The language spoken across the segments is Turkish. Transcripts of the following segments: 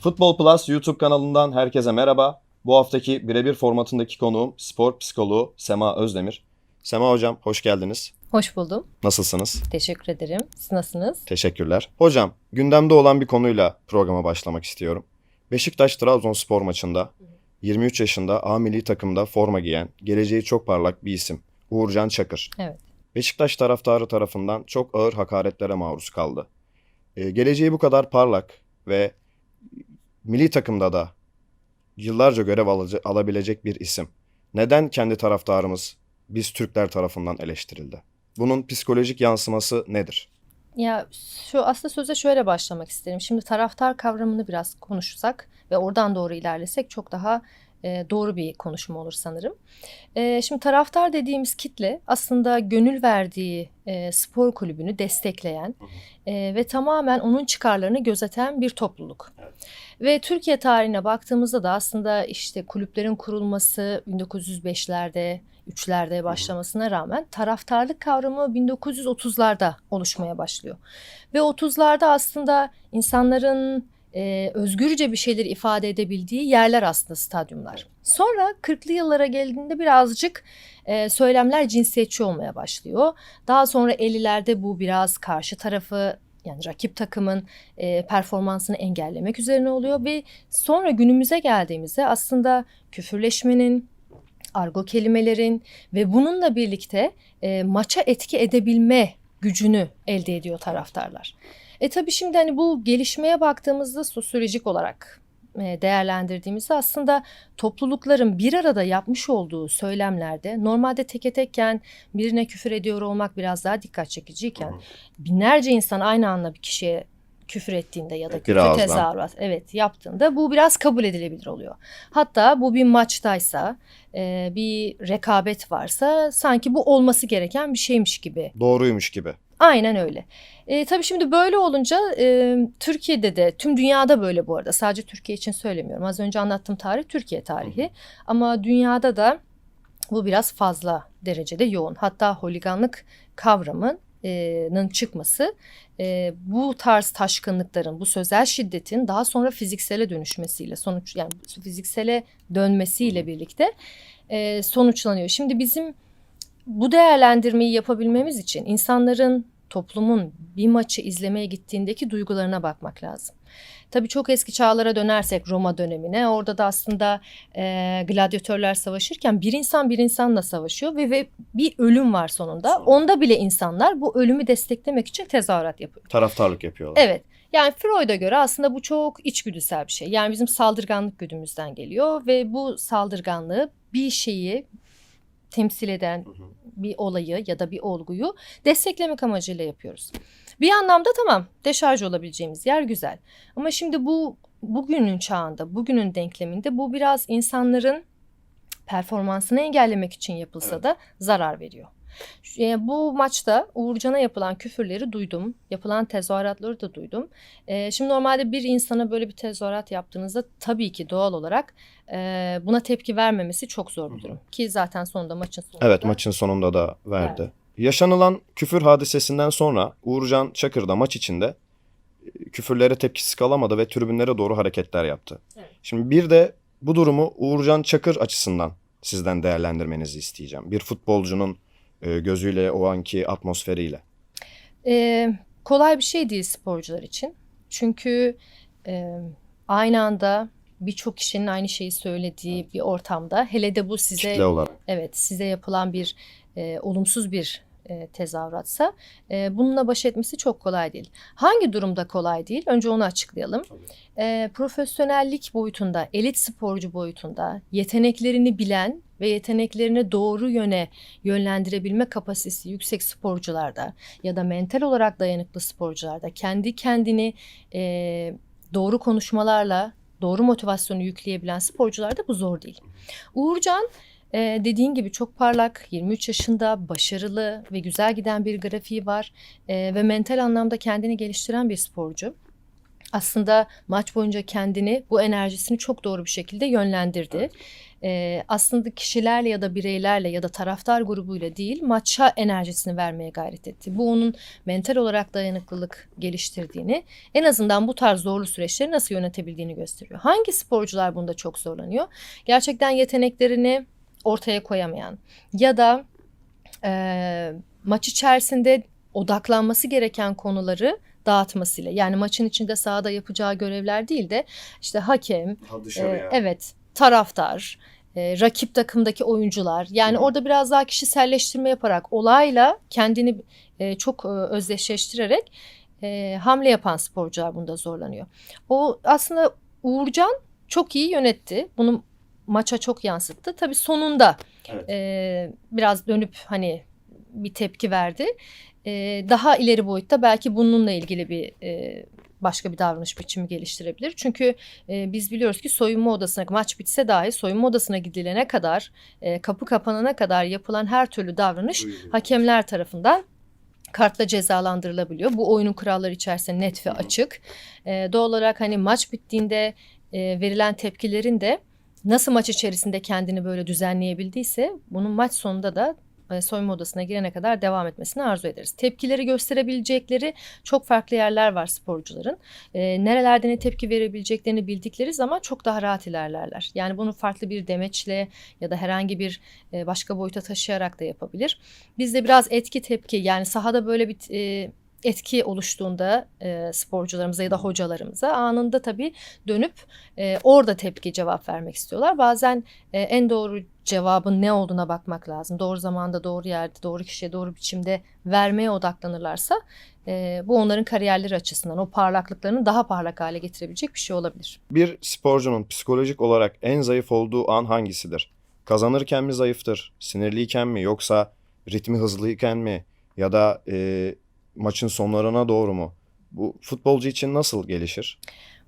Futbol Plus YouTube kanalından herkese merhaba. Bu haftaki birebir formatındaki konuğum spor psikoloğu Sema Özdemir. Sema hocam hoş geldiniz. Hoş buldum. Nasılsınız? Teşekkür ederim. Siz nasılsınız? Teşekkürler. Hocam gündemde olan bir konuyla programa başlamak istiyorum. Beşiktaş-Trabzonspor maçında 23 yaşında A milli takımda forma giyen, geleceği çok parlak bir isim Uğurcan Çakır. Evet. Beşiktaş taraftarı tarafından çok ağır hakaretlere maruz kaldı. Ee, geleceği bu kadar parlak ve milli takımda da yıllarca görev alabilecek bir isim. Neden kendi taraftarımız biz Türkler tarafından eleştirildi? Bunun psikolojik yansıması nedir? Ya şu aslında söze şöyle başlamak isterim. Şimdi taraftar kavramını biraz konuşsak ve oradan doğru ilerlesek çok daha e, doğru bir konuşma olur sanırım. E, şimdi taraftar dediğimiz kitle aslında gönül verdiği e, spor kulübünü destekleyen e, ve tamamen onun çıkarlarını gözeten bir topluluk. Ve Türkiye tarihine baktığımızda da aslında işte kulüplerin kurulması 1905'lerde, 3'lerde başlamasına rağmen taraftarlık kavramı 1930'larda oluşmaya başlıyor. Ve 30'larda aslında insanların e, özgürce bir şeyler ifade edebildiği yerler aslında stadyumlar. Sonra 40'lı yıllara geldiğinde birazcık e, söylemler cinsiyetçi olmaya başlıyor. Daha sonra 50'lerde bu biraz karşı tarafı yani rakip takımın e, performansını engellemek üzerine oluyor ve sonra günümüze geldiğimizde aslında küfürleşmenin, argo kelimelerin ve bununla birlikte e, maça etki edebilme gücünü elde ediyor taraftarlar. E tabii şimdi hani bu gelişmeye baktığımızda sosyolojik olarak e, değerlendirdiğimizde aslında toplulukların bir arada yapmış olduğu söylemlerde normalde teke tekken birine küfür ediyor olmak biraz daha dikkat çekiciyken binlerce insan aynı anda bir kişiye küfür ettiğinde ya da Bir kötü tezahürat evet yaptığında bu biraz kabul edilebilir oluyor. Hatta bu bir maçtaysa e, bir rekabet varsa sanki bu olması gereken bir şeymiş gibi Doğruymuş gibi. Aynen öyle. E, tabii şimdi böyle olunca e, Türkiye'de de tüm dünyada böyle bu arada. Sadece Türkiye için söylemiyorum. Az önce anlattığım tarih Türkiye tarihi. Ama dünyada da bu biraz fazla derecede yoğun. Hatta holiganlık kavramının çıkması e, bu tarz taşkınlıkların, bu sözel şiddetin daha sonra fiziksele dönüşmesiyle sonuç yani fiziksele dönmesiyle birlikte e, sonuçlanıyor. Şimdi bizim bu değerlendirmeyi yapabilmemiz için insanların, toplumun bir maçı izlemeye gittiğindeki duygularına bakmak lazım. Tabii çok eski çağlara dönersek Roma dönemine orada da aslında e, gladyatörler savaşırken bir insan bir insanla savaşıyor ve, ve bir ölüm var sonunda. Onda bile insanlar bu ölümü desteklemek için tezahürat yapıyor. Taraftarlık yapıyorlar. Evet. Yani Freud'a göre aslında bu çok içgüdüsel bir şey. Yani bizim saldırganlık güdümüzden geliyor ve bu saldırganlığı bir şeyi temsil eden Hı hı. bir olayı ya da bir olguyu desteklemek amacıyla yapıyoruz. Bir anlamda tamam deşarj olabileceğimiz yer güzel. Ama şimdi bu bugünün çağında, bugünün denkleminde bu biraz insanların performansını engellemek için yapılsa Evet. da zarar veriyor. E, bu maçta Uğurcan'a yapılan küfürleri duydum. Yapılan tezahüratları da duydum. E, şimdi normalde bir insana böyle bir tezahürat yaptığınızda tabii ki doğal olarak e, buna tepki vermemesi çok zor bir durum. Ki zaten sonunda maçın sonunda. Evet maçın sonunda da verdi. Evet. Yaşanılan küfür hadisesinden sonra Uğurcan Çakır da maç içinde e, küfürlere tepkisiz kalamadı ve tribünlere doğru hareketler yaptı. Evet. Şimdi bir de bu durumu Uğurcan Çakır açısından sizden değerlendirmenizi isteyeceğim. Bir futbolcunun e, gözüyle o anki atmosferiyle. Ee, kolay bir şey değil sporcular için. Çünkü e, aynı anda birçok kişinin aynı şeyi söylediği bir ortamda hele de bu size Kitle olarak. evet size yapılan bir e, olumsuz bir e, tezahüratsa e, bununla baş etmesi çok kolay değil. Hangi durumda kolay değil? Önce onu açıklayalım. E, profesyonellik boyutunda, elit sporcu boyutunda yeteneklerini bilen ve yeteneklerini doğru yöne yönlendirebilme kapasitesi yüksek sporcularda ya da mental olarak dayanıklı sporcularda kendi kendini e, doğru konuşmalarla doğru motivasyonu yükleyebilen sporcularda bu zor değil. Uğurcan e, dediğin gibi çok parlak, 23 yaşında, başarılı ve güzel giden bir grafiği var E, ve mental anlamda kendini geliştiren bir sporcu. Aslında maç boyunca kendini bu enerjisini çok doğru bir şekilde yönlendirdi. Evet. Ee, aslında kişilerle ya da bireylerle ya da taraftar grubuyla değil maça enerjisini vermeye gayret etti. Bu onun mental olarak dayanıklılık geliştirdiğini en azından bu tarz zorlu süreçleri nasıl yönetebildiğini gösteriyor. Hangi sporcular bunda çok zorlanıyor? Gerçekten yeteneklerini ortaya koyamayan ya da e, maç içerisinde odaklanması gereken konuları dağıtmasıyla yani maçın içinde sahada yapacağı görevler değil de işte hakem, ee, evet, taraftar, e, rakip takımdaki oyuncular. Yani hı. orada biraz daha kişiselleştirme yaparak olayla kendini e, çok e, özdeşleştirerek e, hamle yapan sporcular bunda zorlanıyor. O aslında Uğurcan çok iyi yönetti. Bunu maça çok yansıttı. Tabii sonunda Evet. e, biraz dönüp hani bir tepki verdi. E, daha ileri boyutta belki bununla ilgili bir e, başka bir davranış biçimi geliştirebilir. Çünkü e, biz biliyoruz ki soyunma odasına maç bitse dahi soyunma odasına gidilene kadar e, kapı kapanana kadar yapılan her türlü davranış hakemler tarafından kartla cezalandırılabiliyor. Bu oyunun kuralları içerisinde net ve açık. E, doğal olarak hani maç bittiğinde e, verilen tepkilerin de nasıl maç içerisinde kendini böyle düzenleyebildiyse bunun maç sonunda da soyunma odasına girene kadar devam etmesini arzu ederiz. Tepkileri gösterebilecekleri çok farklı yerler var sporcuların. E, nerelerde ne tepki verebileceklerini bildikleri zaman çok daha rahat ilerlerler. Yani bunu farklı bir demeçle ya da herhangi bir e, başka boyuta taşıyarak da yapabilir. Bizde biraz etki tepki yani sahada böyle bir e, etki oluştuğunda e, sporcularımıza ya da hocalarımıza anında tabii dönüp e, orada tepki cevap vermek istiyorlar. Bazen e, en doğru cevabın ne olduğuna bakmak lazım. Doğru zamanda, doğru yerde, doğru kişiye, doğru biçimde vermeye odaklanırlarsa e, bu onların kariyerleri açısından o parlaklıklarını daha parlak hale getirebilecek bir şey olabilir. Bir sporcunun psikolojik olarak en zayıf olduğu an hangisidir? Kazanırken mi zayıftır? Sinirliyken mi? Yoksa ritmi hızlıyken mi? Ya da e, maçın sonlarına doğru mu? Bu futbolcu için nasıl gelişir?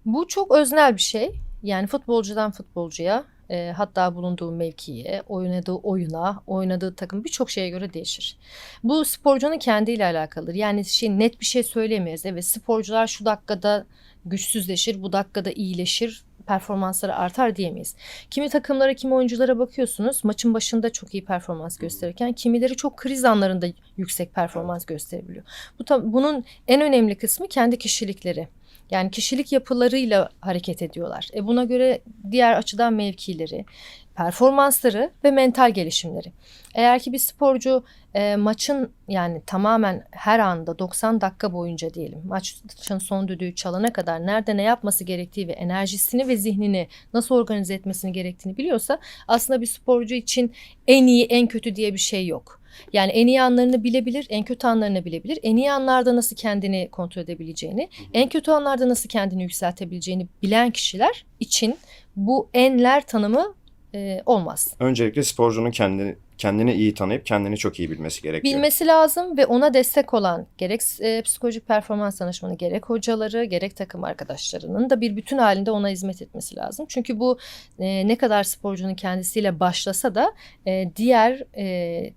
Bu çok öznel bir şey. Yani futbolcudan futbolcuya e, hatta bulunduğu mevkiye, oynadığı oyuna, oynadığı takım birçok şeye göre değişir. Bu sporcunun kendiyle alakalıdır. Yani şey net bir şey söyleyemeyiz. Evet sporcular şu dakikada güçsüzleşir, bu dakikada iyileşir, performansları artar diyemeyiz. Kimi takımlara, kimi oyunculara bakıyorsunuz maçın başında çok iyi performans gösterirken kimileri çok kriz anlarında yüksek performans gösterebiliyor. Bu ta- bunun en önemli kısmı kendi kişilikleri. Yani kişilik yapılarıyla hareket ediyorlar. E buna göre diğer açıdan mevkileri, performansları ve mental gelişimleri. Eğer ki bir sporcu e, maçın yani tamamen her anda 90 dakika boyunca diyelim maçın son düdüğü çalana kadar nerede ne yapması gerektiği ve enerjisini ve zihnini nasıl organize etmesini gerektiğini biliyorsa aslında bir sporcu için en iyi en kötü diye bir şey yok. Yani en iyi anlarını bilebilir, en kötü anlarını bilebilir. En iyi anlarda nasıl kendini kontrol edebileceğini, en kötü anlarda nasıl kendini yükseltebileceğini bilen kişiler için bu enler tanımı e, olmaz. Öncelikle sporcunun kendini kendini iyi tanıyıp kendini çok iyi bilmesi gerekiyor. Bilmesi lazım ve ona destek olan gerek e, psikolojik performans danışmanı, gerek hocaları, gerek takım arkadaşlarının da bir bütün halinde ona hizmet etmesi lazım. Çünkü bu e, ne kadar sporcunun kendisiyle başlasa da e, diğer e,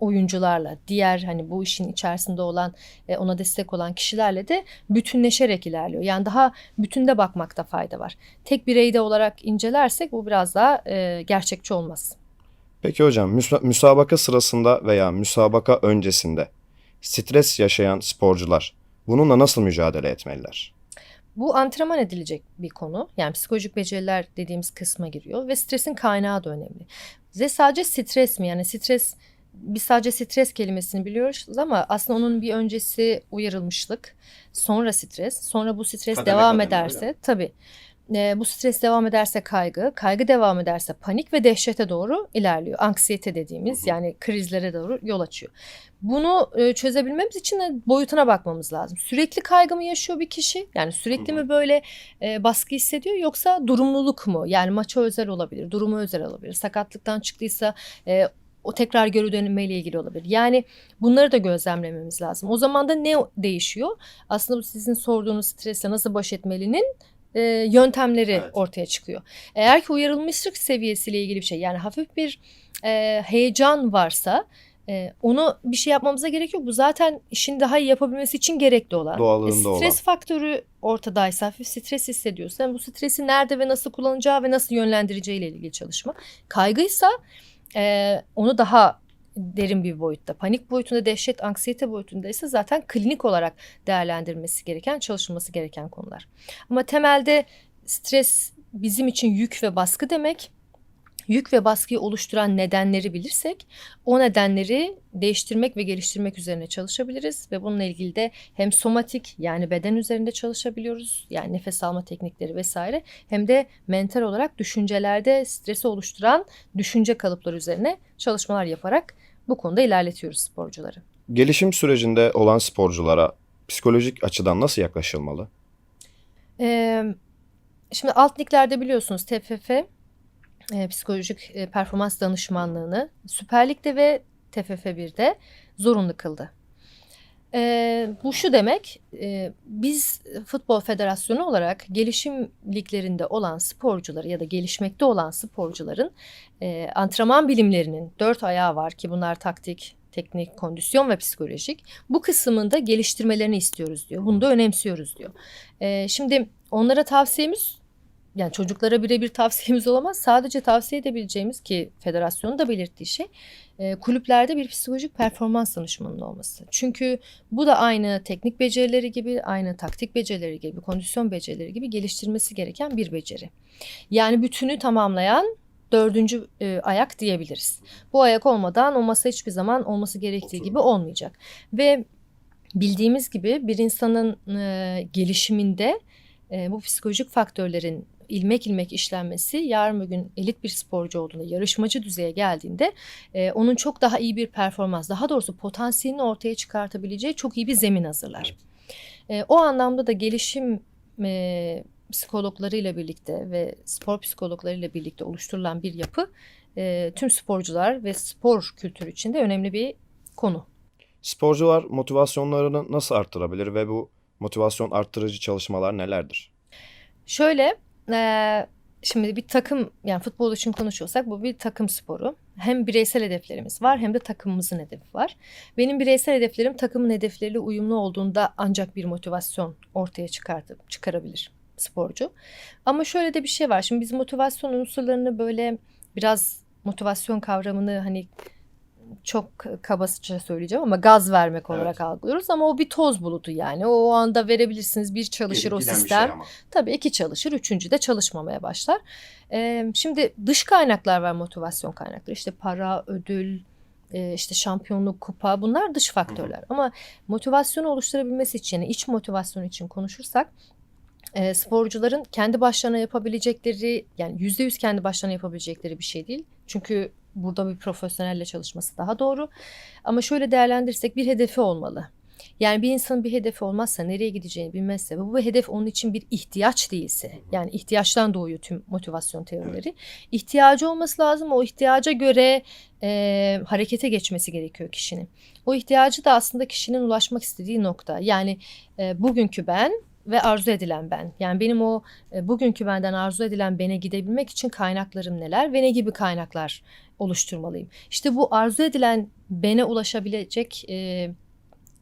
oyuncularla, diğer hani bu işin içerisinde olan, e, ona destek olan kişilerle de bütünleşerek ilerliyor. Yani daha bütünde bakmakta fayda var. Tek bireyde olarak incelersek bu biraz daha e, gerçekçi olmaz. Peki hocam müsa- müsabaka sırasında veya müsabaka öncesinde stres yaşayan sporcular bununla nasıl mücadele etmeliler? Bu antrenman edilecek bir konu. Yani psikolojik beceriler dediğimiz kısma giriyor ve stresin kaynağı da önemli. Ve sadece stres mi? Yani stres biz sadece stres kelimesini biliyoruz ama aslında onun bir öncesi uyarılmışlık, sonra stres, sonra bu stres Kademe devam kademe, ederse tabii e, bu stres devam ederse kaygı, kaygı devam ederse panik ve dehşete doğru ilerliyor. Anksiyete dediğimiz Hı hı. yani krizlere doğru yol açıyor. Bunu e, çözebilmemiz için de boyutuna bakmamız lazım. Sürekli kaygı mı yaşıyor bir kişi? Yani sürekli Hı hı. mi böyle e, baskı hissediyor yoksa durumluluk mu? Yani maça özel olabilir, durumu özel olabilir. Sakatlıktan çıktıysa e, o tekrar geri dönmeyle ilgili olabilir. Yani bunları da gözlemlememiz lazım. O zaman da ne değişiyor? Aslında bu sizin sorduğunuz stresle nasıl baş etmelinin e, yöntemleri Evet. ortaya çıkıyor. Eğer ki uyarılmışlık seviyesiyle ilgili bir şey yani hafif bir e, heyecan varsa Ee, onu bir şey yapmamıza gerek yok. Bu zaten işini daha iyi yapabilmesi için gerekli olan. Doğallığında E, stres olan. faktörü ortadaysa, hafif stres hissediyorsa yani bu stresi nerede ve nasıl kullanacağı ve nasıl yönlendireceği ile ilgili çalışma. Kaygıysa e, onu daha derin bir boyutta, panik boyutunda, dehşet, anksiyete boyutunda ise zaten klinik olarak değerlendirilmesi gereken, çalışılması gereken konular. Ama temelde stres bizim için yük ve baskı demek. Yük ve baskıyı oluşturan nedenleri bilirsek o nedenleri değiştirmek ve geliştirmek üzerine çalışabiliriz ve bununla ilgili de hem somatik yani beden üzerinde çalışabiliyoruz yani nefes alma teknikleri vesaire hem de mental olarak düşüncelerde stresi oluşturan düşünce kalıpları üzerine çalışmalar yaparak bu konuda ilerletiyoruz sporcuları. Gelişim sürecinde olan sporculara psikolojik açıdan nasıl yaklaşılmalı? Ee, şimdi alt liglerde biliyorsunuz TFF e, psikolojik e, performans danışmanlığını Süper Lig'de ve TFF 1'de zorunlu kıldı. Ee, bu şu demek, e, biz Futbol Federasyonu olarak gelişim liglerinde olan sporcuları ya da gelişmekte olan sporcuların e, antrenman bilimlerinin dört ayağı var ki bunlar taktik, teknik, kondisyon ve psikolojik. Bu kısmında geliştirmelerini istiyoruz diyor. Bunu da önemsiyoruz diyor. Ee, şimdi onlara tavsiyemiz yani çocuklara birebir tavsiyemiz olamaz. Sadece tavsiye edebileceğimiz ki federasyonun da belirttiği şey e, kulüplerde bir psikolojik performans danışmanının olması. Çünkü bu da aynı teknik becerileri gibi, aynı taktik becerileri gibi, kondisyon becerileri gibi geliştirmesi gereken bir beceri. Yani bütünü tamamlayan dördüncü e, ayak diyebiliriz. Bu ayak olmadan o masa hiçbir zaman olması gerektiği gibi olmayacak. Ve bildiğimiz gibi bir insanın e, gelişiminde e, bu psikolojik faktörlerin ilmek ilmek işlenmesi yarın bir gün elit bir sporcu olduğunda, yarışmacı düzeye geldiğinde e, onun çok daha iyi bir performans, daha doğrusu potansiyelini ortaya çıkartabileceği çok iyi bir zemin hazırlar. E, o anlamda da gelişim e, psikologlarıyla birlikte ve spor psikologlarıyla birlikte oluşturulan bir yapı e, tüm sporcular ve spor kültürü için de önemli bir konu. Sporcular motivasyonlarını nasıl arttırabilir ve bu motivasyon arttırıcı çalışmalar nelerdir? Şöyle, eee, şimdi bir takım yani futbol için konuşuyorsak bu bir takım sporu. Hem bireysel hedeflerimiz var hem de takımımızın hedefi var. Benim bireysel hedeflerim takımın hedefleriyle uyumlu olduğunda ancak bir motivasyon ortaya çıkartıp çıkarabilir sporcu. Ama şöyle de bir şey var. Şimdi biz motivasyon unsurlarını böyle biraz motivasyon kavramını hani çok kabasıca söyleyeceğim ama gaz vermek olarak algılıyoruz ama o bir toz bulutu yani. O, o anda verebilirsiniz bir çalışır o sistem. Tabii iki çalışır, üçüncü de çalışmamaya başlar. Ee, şimdi dış kaynaklar var motivasyon kaynakları. İşte para, ödül, işte şampiyonluk, kupa bunlar dış faktörler. Ama motivasyonu oluşturabilmesi için yani iç motivasyon için konuşursak e, sporcuların kendi başlarına yapabilecekleri yani yüzde yüz kendi başlarına yapabilecekleri bir şey değil. Çünkü burada bir profesyonelle çalışması daha doğru. Ama şöyle değerlendirirsek bir hedefi olmalı. Yani bir insanın bir hedefi olmazsa nereye gideceğini bilmezse ve bu hedef onun için bir ihtiyaç değilse yani ihtiyaçtan doğuyor tüm motivasyon teorileri. İhtiyacı olması lazım o ihtiyaca göre e, harekete geçmesi gerekiyor kişinin. O ihtiyacı da aslında kişinin ulaşmak istediği nokta yani e, bugünkü ben ve arzu edilen ben. Yani benim o e, bugünkü benden arzu edilen bene gidebilmek için kaynaklarım neler ve ne gibi kaynaklar oluşturmalıyım. İşte bu arzu edilen bene ulaşabilecek e,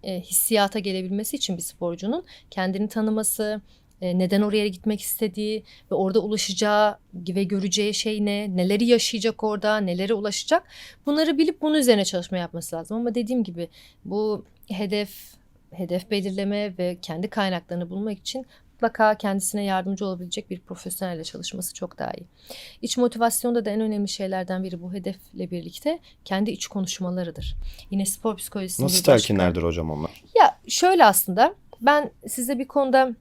e, hissiyata gelebilmesi için bir sporcunun kendini tanıması, e, neden oraya gitmek istediği ve orada ulaşacağı ve göreceği şey ne, neleri yaşayacak orada, nelere ulaşacak bunları bilip bunun üzerine çalışma yapması lazım. Ama dediğim gibi bu hedef, hedef belirleme ve kendi kaynaklarını bulmak için mutlaka kendisine yardımcı olabilecek bir profesyonelle çalışması çok daha iyi. İç motivasyonda da en önemli şeylerden biri bu hedefle birlikte kendi iç konuşmalarıdır. Yine spor psikolojisinin Nasıl bir başka- telkinlerdir hocam onlar? ya şöyle aslında ben size bir konuda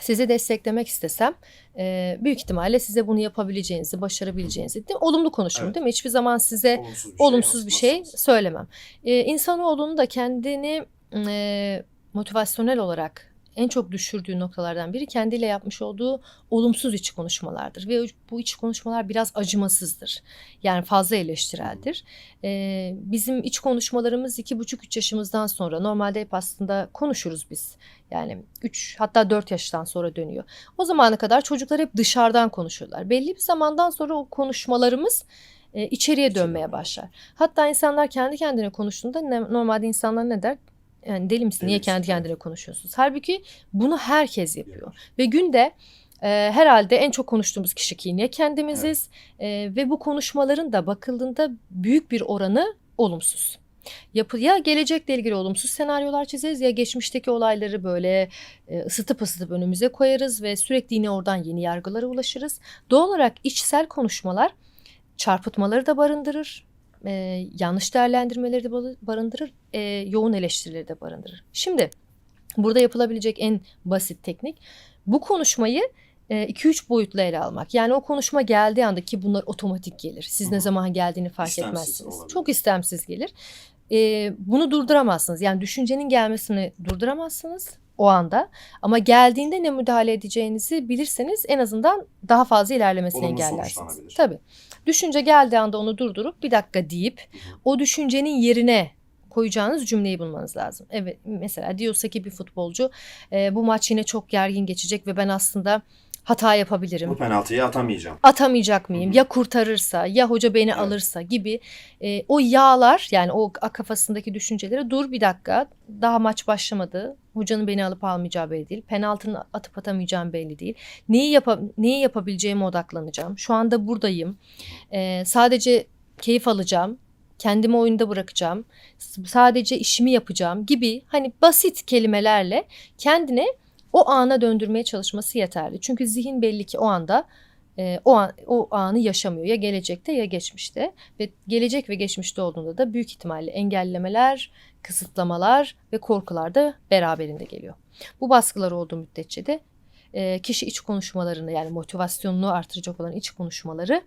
sizi desteklemek istesem e, büyük ihtimalle size bunu yapabileceğinizi, başarabileceğinizi değil mi? olumlu konuşurum Evet. değil mi? Hiçbir zaman size olumsuz bir şey söylemem. E, insanoğlunun da kendini e, motivasyonel olarak en çok düşürdüğü noktalardan biri kendiyle yapmış olduğu olumsuz iç konuşmalardır. Ve bu iç konuşmalar biraz acımasızdır. Yani fazla eleştireldir. E, bizim iç konuşmalarımız iki buçuk üç yaşımızdan sonra normalde hep aslında konuşuruz biz. Yani 3 hatta 4 yaştan sonra dönüyor. O zamana kadar çocuklar hep dışarıdan konuşuyorlar. Belli bir zamandan sonra o konuşmalarımız e, içeriye dönmeye başlar. Hatta insanlar kendi kendine konuştuğunda ne- normalde insanlar ne der? Yani deli misin? Deli Niye kendi kendine konuşuyorsunuz? Halbuki bunu herkes yapıyor. Ve günde e, herhalde en çok konuştuğumuz kişi ki yine kendimiziz. E, ve bu konuşmaların da bakıldığında büyük bir oranı olumsuz. Yapı ya gelecekle ilgili olumsuz senaryolar çizeriz ya geçmişteki olayları böyle e, ısıtıp ısıtıp önümüze koyarız ve sürekli yine oradan yeni yargılara ulaşırız. Doğal olarak içsel konuşmalar çarpıtmaları da barındırır, e, yanlış değerlendirmeleri de barındırır, e, yoğun eleştirileri de barındırır. Şimdi burada yapılabilecek en basit teknik bu konuşmayı 2-3 boyutlu ele almak. Yani o konuşma geldiği anda ki bunlar otomatik gelir. Siz Hı ne zaman geldiğini fark İstemsiz etmezsiniz. olabilir. Çok istemsiz gelir. E, bunu durduramazsınız. Yani düşüncenin gelmesini durduramazsınız o anda. Ama geldiğinde ne müdahale edeceğinizi bilirseniz en azından daha fazla ilerlemesini Olumlu engellersiniz. Tabii. Düşünce geldiği anda onu durdurup bir dakika deyip o düşüncenin yerine koyacağınız cümleyi bulmanız lazım. Evet mesela diyorsa ki bir futbolcu "E, bu maç yine çok gergin geçecek ve ben aslında hata yapabilirim Bu penaltıyı atamayacağım. atamayacak mıyım? Hı hı. Ya kurtarırsa, ya hoca beni Evet. alırsa gibi e, o yağlar yani o kafasındaki düşünceleri dur bir dakika daha maç başlamadı. Hocanın beni alıp almayacağı belli değil. Penaltının atıp atamayacağım belli değil. Neyi yapa neyi yapabileceğime odaklanacağım. Şu anda buradayım. E, sadece keyif alacağım. Kendimi oyunda bırakacağım. Sadece işimi yapacağım gibi hani basit kelimelerle kendine o ana döndürmeye çalışması yeterli. Çünkü zihin belli ki o anda e, o an, o anı yaşamıyor ya gelecekte ya geçmişte ve gelecek ve geçmişte olduğunda da büyük ihtimalle engellemeler, kısıtlamalar ve korkular da beraberinde geliyor. Bu baskılar olduğu müddetçe de e, kişi iç konuşmalarını yani motivasyonunu artıracak olan iç konuşmaları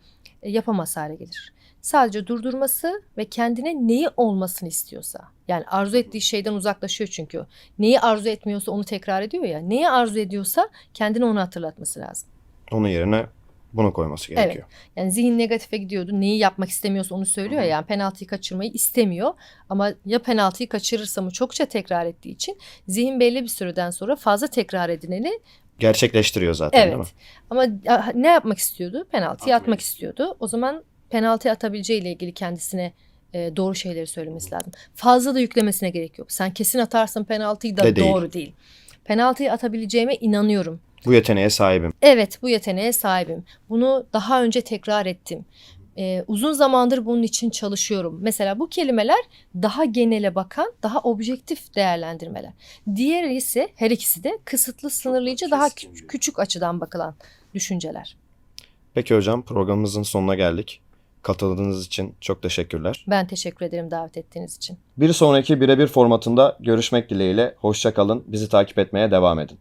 yapamaz hale gelir. Sadece durdurması ve kendine neyi olmasını istiyorsa yani arzu ettiği şeyden uzaklaşıyor çünkü neyi arzu etmiyorsa onu tekrar ediyor ya neyi arzu ediyorsa kendine onu hatırlatması lazım. Onun yerine bunu koyması Evet. gerekiyor. Yani zihin negatife gidiyordu. Neyi yapmak istemiyorsa onu söylüyor Hı ya. hı. Yani penaltıyı kaçırmayı istemiyor. Ama ya penaltıyı kaçırırsa mı çokça tekrar ettiği için zihin belli bir süreden sonra fazla tekrar edileni Gerçekleştiriyor zaten değil mi? evet. Ama ne yapmak istiyordu? Penaltıyı atmak istiyordu. O zaman penaltı atabileceği ile ilgili kendisine e, doğru şeyleri söylemesi lazım. Fazla da yüklemesine gerek yok. Sen kesin atarsın penaltıyı da De değil. doğru değil. Penaltıyı atabileceğime inanıyorum. Bu yeteneğe sahibim. Evet bu yeteneğe sahibim. Bunu daha önce tekrar ettim. Ee, uzun zamandır bunun için çalışıyorum. Mesela bu kelimeler daha genele bakan, daha objektif değerlendirmeler. Diğeri ise her ikisi de kısıtlı, sınırlayıcı, daha keskin kü- bir- küçük açıdan bakılan düşünceler. Peki hocam programımızın sonuna geldik. Katıldığınız için çok teşekkürler. Ben teşekkür ederim davet ettiğiniz için. Bir sonraki birebir formatında görüşmek dileğiyle. Hoşça kalın. Bizi takip etmeye devam edin.